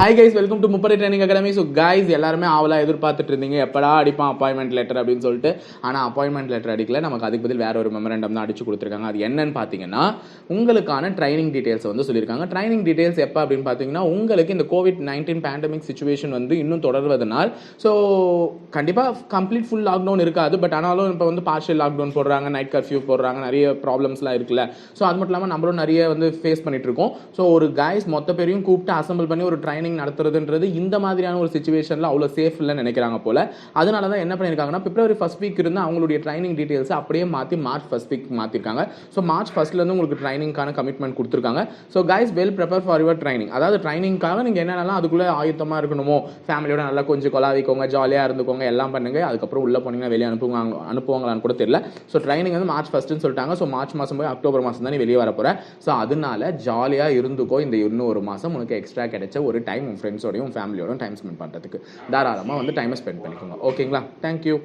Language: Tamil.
ஹை கைஸ் வெல்கம் டு முப்படை ட்ரைனிங் அகாடமி ஸோ கைஸ் எல்லாருமே ஆவலாக எதிர்பார்த்துட்டு இருந்தீங்க. எப்படா அடிப்பான் அப்பாயின்மெண்ட் லெட்டர் அப்படின்னு சொல்லிட்டு. ஆனால் அப்பாயின்மெண்ட் லெட்டர் அடிக்கல. நமக்கு அதுக்கு பதில் வேற ஒரு மெமரண்டம் தான் அடிச்சு கொடுத்துருக்காங்க. அது என்னன்னு பார்த்தீங்கன்னா உங்களுக்கான ட்ரைனிங் டீடைல்ஸ் வந்து சொல்லியிருக்காங்க. ட்ரைனிங் டீடைல்ஸ் எப்போ அப்படின்னு பார்த்தீங்கன்னா உங்களுக்கு இந்த கோவிட் நைன்டீன் பேண்டமிக் சுச்சுவேஷன் வந்து இன்னும் தொடர்வதனால். ஸோ கண்டிப்பாக கம்ப்ளீட் ஃபுல் லாக்டவுன் இருக்காது. பட் ஆனாலும் இப்போ வந்து பார்ஷியல் லாக்டவுன் போடுறாங்க. நைட் கர்ஃப்யூ போடுறாங்க. நிறைய ப்ராப்ளம்ஸ்லாம் இருக்குல்ல. ஸோ அது மட்டும் இல்லாமல் நம்மளும் நிறைய வந்து ஃபேஸ் பண்ணிட்டு இருக்கோம். ஸோ ஒரு கைஸ் மொத்த பேரையும் கூப்பிட்டு அசம்பிள் பண்ணி ஒரு ட்ரைனிங் நடத்துறதுன்றது இந்த மாதிரியான ஒரு சுச்சுவேஷனில் அவ்வளோ சேஃப் இல்லைன்னு நினைக்கிறாங்க போல. அதனால தான் என்ன பண்ணியிருக்காங்கன்னா பிப்ரவரி ஃபர்ஸ்ட் வீக் இருந்து அவங்களுடைய ட்ரைனிங் டீட்டெயில்ஸ் அப்படியே மாற்றி மார்ச் ஃபர்ஸ்ட் வீக் மாற்றிருக்காங்க ஸோ மார்ச் ஃபர்ஸ்ட்லேருந்து உங்களுக்கு ட்ரைனிங்கான கமிட்மெண்ட் கொடுத்துருக்காங்க. So guys well prepare for your training அதாவது ட்ரைனிங்காக நீங்கள் என்னென்னலாம் அதுக்குள்ளே ஆயுத்தமாக இருக்கணுமோ ஃபேமிலியோட நல்லா கொஞ்சம் கொலாவிக்கோங்க ஜாலியாக இருந்துக்கோங்க எல்லாம் பண்ணுங்க. அதுக்கப்புறம் உள்ளே போனீங்கன்னா வெளியே அனுப்புவாங்க அனுப்புவாங்களான்னு கூட தெரியல. ஸோ ட்ரைனிங் வந்து மார்ச் ஃபஸ்ட்டுன்னு சொல்லிட்டாங்க. ஸோ மார்ச் மாதம் போய் அக்டோபர் மாதம் தான் நீ வெளியே வர போகிற ஸோ அதனால ஜாலியாக இருந்துக்கோ இந்த இன்னும் ஒரு மாதம் உனக்கு எக்ஸ்ட்ரா கிடைச்ச ஒரு டைம் உன் ஃப்ரெண்ட்ஸோடையும் ஃபேமிலியோடும் டைம் ஸ்பெண்ட் பண்ணுறதுக்கு தாராளமாக வந்து டைமை ஸ்பெண்ட் பண்ணிக்கோங்க. ஓகேங்களா தேங்க்யூ